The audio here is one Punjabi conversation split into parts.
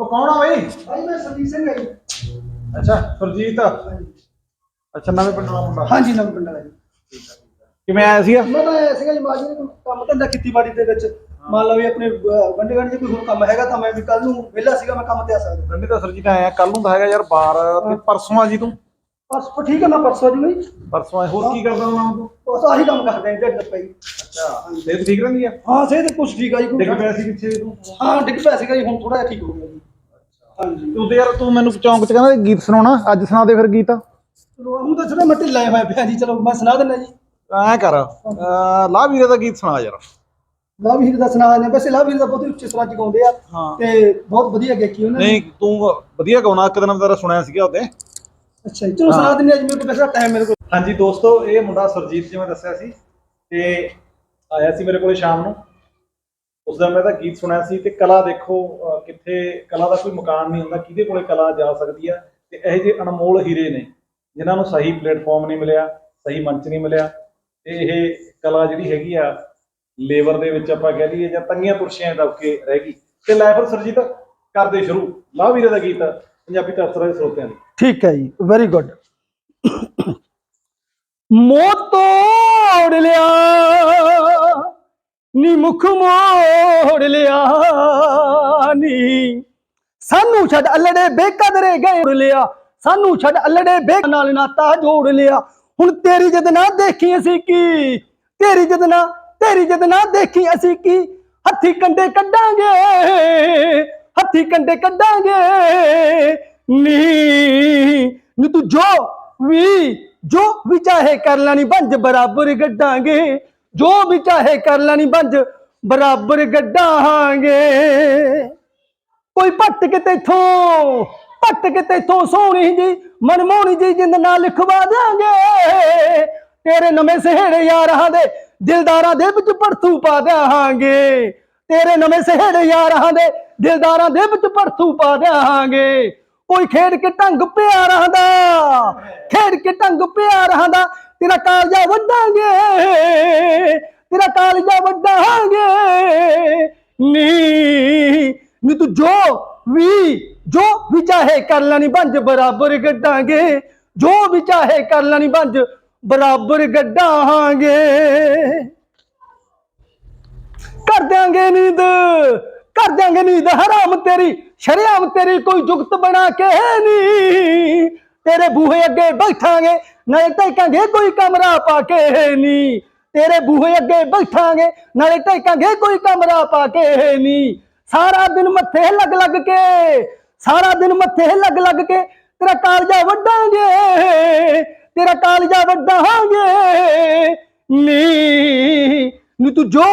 ਉਹ ਕੌਣ ਆ ਬਈ? ਭਾਈ ਮੈਂ ਸੰਦੀਪ ਸਿੰਘ ਹੈ ਜੀ। ਅੱਛਾ ਸੁਰਜੀਤ। ਅੱਛਾ ਨਵੇਂ ਪਿੰਡ ਦਾ ਮੁੰਡਾ। ਹਾਂਜੀ ਨਵੇਂ ਪਿੰਡ ਵਾਲਾ ਜੀ। ਕਿਵੇਂ ਆਇਆ ਸੀਗਾ? ਮੈਂ ਤਾਂ ਐ ਸੀਗਾ ਜੀ ਮਾਜੀ ਨੇ ਕੋਈ ਕੰਮ ਧੰਦਾ ਖੇਤੀਬਾੜੀ ਦੇ ਵਿੱਚ। ਮੰਨ ਲਓ ਵੀ ਆਪਣੇ ਵੰਡੇ ਗੰਢ ਜੇ ਕੋਈ ਹੋਰ ਕੰਮ ਹੈਗਾ ਤਾਂ ਮੈਂ ਵੀ ਕੱਲ ਨੂੰ ਵਿਹਲਾ ਸੀਗਾ ਮੈਂ ਕੰਮ ਤੇ ਆ ਸਕਦਾ। ਗੰਢੇ ਤਾਂ ਸੁਰਜੀਤ ਆਇਆ ਕੱਲ ਨੂੰ ਤਾਂ ਹੈਗਾ ਯਾਰ ਬਾਰ ਤੇ ਪਰਸੋਂ ਆ ਜੀ ਤੂੰ। ਫਿਰ ਠੀਕ ਹੈ ਮੈਂ ਪਰਸੋਂ ਜੀ। ਬਈ ਪਰਸੋਂ ਆ ਹੋਰ ਕੀ ਕਰਦਾ ਹਾਂ ਤੂੰ? ਬਸ ਆਹੀ ਕੰਮ ਕਰਦੇ ਆਂ ਢਿੱਡ ਪਈ ਅੱਛਾ ਸਿਹਤ ਠੀਕ ਰਹਿੰਦੀ ਆ? ਹਾਂ ਸਿਹਤ ਕੁਛ ਠੀਕ ਆ ਜੀ ਕੋਈ ਡਿੱਗ ਪਿਆ ਸੀ ਪਿੱਛੇ ਤੂੰ? ਹਾਂ ਡਿੱਗ ਪਿਆ ਸੀਗਾ ਜੀ ਹੁਣ ਥੋੜਾ ਜਿਹਾ ਠੀਕ ਹੋ ਗਿਆ ਜੀ। ਹਾਂਜੀ। ਤੂੰ ਤੇ ਯਾਰ ਤੂੰ ਮੈਨੂੰ ਚੌਂਕ ਚ ਕਹਿੰਦਾ ਗੀਤ ਸੁਣਾਉਣਾ ਅੱਜ ਸੁਣਾ ਦੇ ਫਿਰ ਗੀਤ। ਹੁਣ ਤਾਂ ਥੋੜਾ ਮੈਂ ਢਿੱਲਾ ਹੋਇਆ ਪਿਆ ਜੀ ਚਲੋ ਮੈਂ ਸੁਣਾ ਦਿੰਦਾ ਜੀ। ਐ ਕਰ ਲਾ ਵੀਰੇ ਦਾ ਗੀਤ ਸੁਣਾ ਯਾਰ। ਲਾਵੀਰ ਦਾ ਸੁਣਾ ਦਿੰਦੇ ਵੈਸੇ ਲਾਵੀਰ ਦਾ ਬਹੁਤ ਉੱਚੇ ਸੁਰਾਂ ਚ ਗਾਉਂਦੇ ਆ ਹਾਂ। ਤੇ ਬਹੁਤ ਵਧੀਆ ਗਾਇਕੀ ਉਹਨਾਂ ਨੇ। ਨਹੀਂ ਤੂੰ ਵਧੀਆ ਗਾਉਣਾ ਇੱਕ ਦਿਨ ਮੈਂ ਤੇਰਾ ਸੁਣਿਆ ਸੀਗਾ ਉਹਦੇ ਅੱਛਾ ਜੀ ਚਲੋ ਸੁਣਾ ਦਿੰਦੇ ਆ ਜੀ ਮੇਰੇ ਕੋਲ ਵੈਸੇ ਟਾਈਮ ਮੇਰੇ ਕੋਲ ਹਾਂਜੀ ਦੋਸਤੋ ਇਹ ਮੁੰਡਾ ਸੁਰਜੀਤ ਜਿਵੇਂ ਦੱਸਿਆ ਸੀ ਤੇ ਆਇਆ ਸੀ ਮੇਰੇ ਕੋਲੇ ਸ਼ਾਮ ਨੂੰ। ਉਸ ਦਿਨ ਮੈਂ ਤਾਂ ਗੀਤ ਸੁਣਿਆ ਸੀ ਤੇ ਕਲਾ ਦੇਖੋ, ਅਹ ਕਿੱਥੇ ਕਲਾ ਦਾ ਕੋਈ ਮਕਾਨ ਨਹੀਂ ਹੁੰਦਾ, ਕਿਹਦੇ ਕੋਲੇ ਕਲਾ ਜਾ ਸਕਦੀ ਆ? ਤੇ ਇਹ ਜਿਹੇ ਅਨਮੋਲ ਹੀਰੇ ਨੇ, ਜਿਨ੍ਹਾਂ ਨੂੰ ਸਹੀ ਪਲੇਟਫਾਰਮ ਨਹੀਂ ਮਿਲਿਆ, ਸਹੀ ਮੰਚ ਨਹੀਂ ਮਿਲਿਆ। ਤੇ ਇਹ ਕਲਾ ਜਿਹੜੀ ਹੈਗੀ ਆ, ਲੇਬਰ ਦੇ ਵਿੱਚ ਆਪਾਂ ਕਹਿ ਲਈਏ ਜਾਂ ਤੰਗੀਆਂ ਤੁਰਸ਼ੀਆਂ ਦਬ ਕੇ ਰਹਿ ਗਈ। ਤੇ ਲੈ ਫਿਰ ਸਰਜੀਤ, ਕਰਦੇ ਸ਼ੁਰੂ। ਲਾਹ ਵੀਰੇ ਦਾ ਗੀਤ, ਪੰਜਾਬੀ ਧਰਤਰਾ ਦੇ ਸਰੋਤਿਆਂ ਲਈ ਠੀਕ ਹੈ ਜੀ ਵੈਰੀ ਗੁੱਡ ਮੋਹ ਤੋੜ ਲਿਆ। ਨੀ ਮੁਖ ਮੋੜ ਲਿਆ ਨੀ। ਸਾਨੂੰ ਛੱਡ ਅਲੜੇ ਬੇਕਦਰੇ ਗਏ ਉੜ ਲਿਆ। ਸਾਨੂੰ ਛੱਡ ਅਲੜੇ ਬੇ ਨਾਲ ਨਾਤਾ ਜੋੜ ਲਿਆ। ਹੁਣ ਤੇਰੀ ਜਦ ਨਾ ਦੇਖੀ ਅਸੀਂ ਕੀ? ਤੇਰੀ ਜਦ ਨਾ ਤੇਰੀ ਜਦ ਨਾ ਦੇਖੀ ਅਸੀਂ ਕੀ? ਹੱਥੀ ਕੰਡੇ ਕੱਢਾਂਗੇ। ਹੱਥੀ ਕੰਡੇ ਕੱਢਾਂਗੇ। ਨੀ। ਨੀ ਤੂੰ ਜੋ ਵੀ ਜੋ ਵੀ ਚਾਹੇ ਕਰ ਲੈਣੀ, ਬੰਜ ਬਰਾਬਰ ਗੱਡਾਂਗੇ। ਜੋ ਵੀ ਚਾਹੇ ਕਰ ਲੈਣੀ ਬੰਜ, ਬਰਾਬਰ ਗੱਡਾਂਗੇ। ਕੋਈ ਭੱਟ ਕੇ ਤੇਥੋਂ ਭੱਟ ਕੇ ਤੇਥੋਂ ਸੋਹਣੀ ਜੀ, ਮਨਮੋਹਣੀ ਜੀ ਜਿੰਦ ਨਾਲ ਲਿਖਵਾ ਦਿਆਂਗੇ। ਤੇਰੇ ਨਵੇਂ ਸਹੇੜੇ ਯਾਰਾਂ ਦੇ ਦਿਲਦਾਰਾਂ ਦੇ ਵਿੱਚ ਪਰਥੂ ਪਾ ਦਿਆਂਗੇ। ਤੇਰੇ ਨਵੇਂ ਸਹੇੜੇ ਯਾਰਾਂ ਦੇ ਦਿਲਦਾਰਾਂ ਦੇ ਵਿੱਚ ਪਰਥੂ ਪਾ ਦਿਆਂਗੇ। ਕੋਈ ਖੇਡ ਕੇ ਢੰਗ ਪਿਆਰਾਂ ਦਾ, ਖੇਡ ਕੇ ਢੰਗ ਪਿਆਰਾਂ ਦਾ ਤੇਰਾ ਕਾਲਜਾ ਵੱਡਾਂਗੇ ਤੇਰਾ ਕਾਲਜਾ ਵੱਡਾਂਗੇ ਨੀ ਨੀ ਤੂੰ ਜੋ ਵੀ ਜੋ ਵੀ ਚਾਹੇ ਕਰ ਲੈਣੀ ਬੰਜ ਬਰਾਬਰ ਗੱਡਾਂਗੇ। ਜੋ ਵੀ ਚਾਹੇ ਕਰ ਲੈਣੀ ਬੰਜ ਬਰਾਬਰ ਗੱਡਾਂਗੇ। ਕਰ ਦਿਆਂਗੇ ਨੀਂਦ, ਕਰ ਦਿਆਂਗੇ ਨੀਂਦ। ਹਰਾਮ ਤੇਰੀ, ਸ਼ਰਿਆਮ ਤੇਰੀ ਕੋਈ ਜੁਗਤ ਬਣਾ ਕੇ ਨੀ। ਤੇਰੇ ਬੂਹੇ ਅੱਗੇ ਬੈਠਾਂਗੇ, ਨਾਲੇ ਟੇਕਾਂਗੇ ਕੋਈ ਕਮਰਾ ਪਾ ਕੇ ਨੀ। ਤੇਰੇ ਬੂਹੇ ਅੱਗੇ ਬੈਠਾਂਗੇ, ਨਾਲੇ ਟੇਕਾਂਗੇ ਕੋਈ ਕਮਰਾ ਪਾ ਕੇ ਨੀ। ਸਾਰਾ ਦਿਨ ਮੱਥੇ ਲੱਗ ਲੱਗ ਕੇ, ਸਾਰਾ ਦਿਨ ਮੱਥੇ ਲੱਗ ਲੱਗ ਕੇ ਤੇਰਾ ਕਾਲਜਾ ਵੱਡਾਂਗੇ ਤੇਰਾ ਕਾਲਜਾ ਵੱਡਾਂਗੇ ਨੀ ਨੀ ਤੂੰ ਜੋ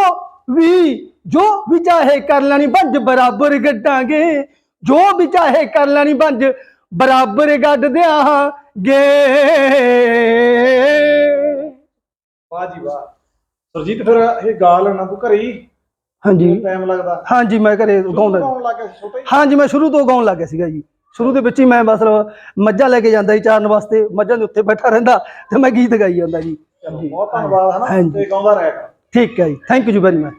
ਵੀ ਜੋ ਵੀ ਚਾਹੇ ਕਰ ਲੈਣੀ, ਬੰਜ ਬਰਾਬਰ ਗੱਡਾਂਗੇ। ਜੋ ਵੀ ਚਾਹੇ ਕਰ ਲੈਣੀ, ਬੰਜ ਬਰਾਬਰ ਗੱਡ ਦਿਆਂਗੇ। ਵਾਹ ਜੀ ਵਾਹ। ਸੁਰਜੀਤ ਫਿਰ ਇਹ ਗਾ ਲੈਣਾ ਤੂੰ ਘਰੇ ਹੀ? ਹਾਂਜੀ। ਟਾਈਮ ਲੱਗਦਾ? ਹਾਂਜੀ ਮੈਂ ਘਰੇ ਗਾਉਂਦਾ ਗਾਉਣ ਲੱਗ ਗਿਆ ਸੀ ਛੋਟਾ ਹੀ? ਹਾਂਜੀ ਮੈਂ ਸ਼ੁਰੂ ਤੋਂ ਗਾਉਣ ਲੱਗ ਗਿਆ ਸੀਗਾ ਜੀ। ਸ਼ੁਰੂ ਦੇ ਵਿੱਚ ਹੀ ਮੈਂ ਮਤਲਬ ਮੱਝਾਂ ਲੈ ਕੇ ਜਾਂਦਾ ਸੀ ਚਾਰਨ ਵਾਸਤੇ। ਮੱਝਾਂ ਦੇ ਉੱਤੇ ਬੈਠਾ ਰਹਿੰਦਾ ਤੇ ਮੈਂ ਗੀਤ ਗਾਈ ਜਾਂਦਾ ਜੀ। ਚਲੋ ਬਹੁਤ ਧੰਨਵਾਦ ਹਨਾ? ਹਾਂਜੀ। ਤੇ ਗਾਉਂਦਾ ਰਹਿ ਕਰ। ਠੀਕ ਹੈ ਜੀ। Thank you very much